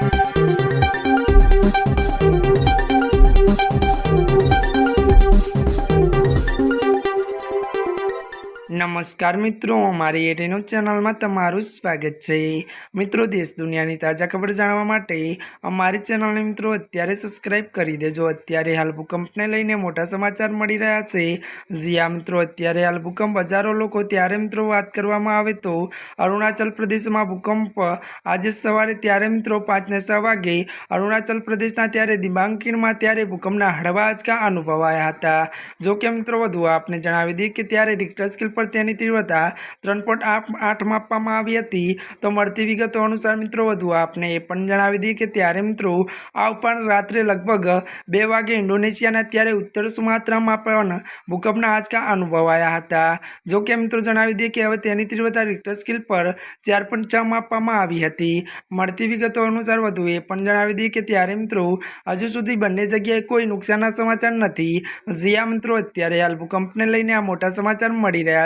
Thank you. નમસ્કાર મિત્રો, અમારી એટીનું ચેનલમાં તમારું સ્વાગત છે. મિત્રો, દેશ દુનિયાની તાજા ખબર જાણવા માટે અમારી ચેનલને મિત્રો અત્યારે સબસ્ક્રાઇબ કરી દેજો. અત્યારે હાલ ભૂકંપને લઈને મોટા સમાચાર મળી રહ્યા છે. જ્યાં મિત્રો, અત્યારે હાલ ભૂકંપ હજારો લોકો ત્યારે મિત્રો વાત કરવામાં આવે તો અરુણાચલ પ્રદેશમાં ભૂકંપ આજે સવારે ત્યારે મિત્રો પાંચને છ વાગે અરુણાચલ પ્રદેશના ત્યારે દિબાંકીણમાં ત્યારે ભૂકંપના હળવા આંચકા અનુભવાયા હતા. જો કે મિત્રો, વધુ આપને જણાવી દઈએ કે ત્યારે રિક્ટર સ્કેલ પર તેની તીવ્રતા ત્રણ પોઈન્ટ આઠ માપવામાં આવી હતી. તો મળતી વિગતો અનુસાર મિત્રો, વધુ આપને એ પણ જણાવી દઈએ કે ત્યારે મિત્રો, આ ઉપરાંત રાત્રે લગભગ બે વાગે ઇન્ડોનેશિયાના ત્યારે ઉત્તર સુમાત્રામાં પણ ભૂકંપના આંચકા અનુભવાયા હતા. જો કે મિત્રો, જણાવી દઈએ કે હવે તેની તીવ્રતા રિક્ટર સ્કેલ પર ચાર પોઈન્ટ છ માપવામાં આવી હતી. મળતી વિગતો અનુસાર વધુ એ પણ જણાવી દઈએ કે ત્યારે મિત્રો, હજુ સુધી બંને જગ્યાએ કોઈ નુકસાનના સમાચાર નથી. જ્યાં મિત્રો, અત્યારે હાલ ભૂકંપને લઈને આ મોટા સમાચાર મળી